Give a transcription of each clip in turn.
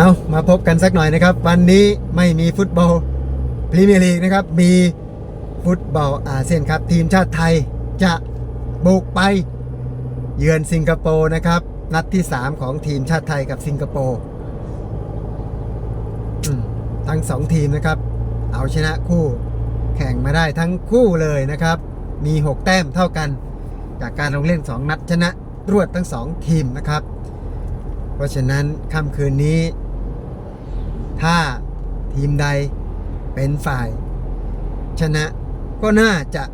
เอามาพบกันสักหน่อยนะครับ วันนี้ไม่มีฟุตบอลพรีเมียร์ลีกนะครับ มีฟุตบอลอาเซียนครับ ทีมชาติไทยจะบุกไปเยือนสิงคโปร์นะครับ นัดที่ 3 ของทีมชาติไทยกับสิงคโปร์ทั้ง 2 ทีมนะครับ เอาชนะคู่ แข่งมาได้ทั้งคู่เลยนะครับ มี 6 แต้มเท่ากัน จากการลงเล่น 2 นัดชนะรวดทั้ง 2 ทีมนะครับ เพราะฉะนั้นค่ำคืนนี้ ถ้าทีมใดเป็นฝ่าย ชนะก็น่าจะ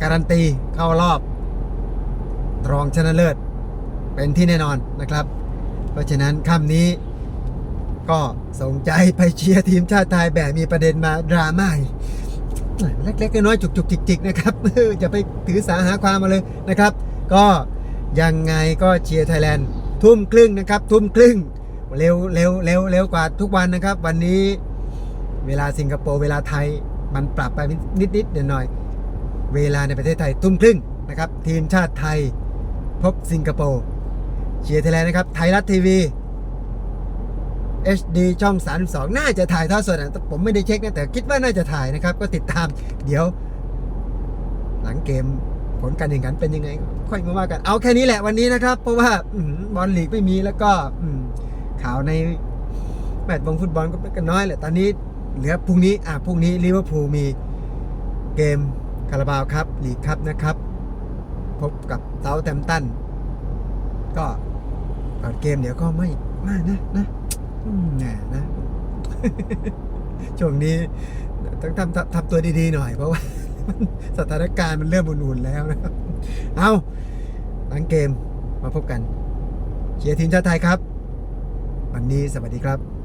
การันตีเข้ารอบ รองชนะเลิศ เป็นที่แน่นอนนะครับ เพราะฉะนั้นค่ำนี้ก็สงใจไปเชียร์ทีมชาติไทยแบบมีประเด็นมาดราม่าเล็กๆน้อยๆจุกๆจิกๆนะครับจะไปถือสาหาความมาเลยนะครับ ก็ยังไงก็เชียร์ไทยแลนด์ทุ่มครึ่งนะครับ ทุ่มครึ่ง เร็วเร็วเร็วเร็วกว่าทุกวันนะครับ วันนี้เวลาสิงคโปร์เวลาไทยมันปรับไปนิดนิดๆหน่อยเวลาในประเทศไทยทุ่มครึ่งนะครับ ทีมชาติไทยพบสิงคโปร์เชียร์ไทยแลนด์นะครับ ไทยรัฐทีวี HD ช่อง 32 น่าจะถ่ายทอดสดนะแต่ผมไม่ได้เช็คนะ แต่คิดว่าน่าจะถ่ายนะครับ ก็ติดตามเดี๋ยว หลังเกมผลการแข่งขันเป็นยังไง ค่อยมาว่ากัน เอาแค่นี้แหละวันนี้นะครับ เพราะว่าอบอลลีกไม่มีแล้วก็อื ข่าวในแมตช์วงฟุตบอลก็ก็น้อยแหละตอนนี้เหลือพรุ่งนี้อะพรุ่งนี้ลิเวอร์พูลมีเกมคาราบาวครับลีกครับนะครับ พบกับเซาแ m มตัน ก็ก่อนเกมเดี๋ยวก็ไม่มากนะนะอืมแหมนะ ช่วงนี้ต้องทำทำทำตัวดีๆหน่อยเพราะว่าสถานการณ์มันเริ่มอุ่นๆแล้วนะครับ เอาหลังเกมมาพบกันเชียร์ทีมชาติไทยครับ วันนี้สวัสดีครับ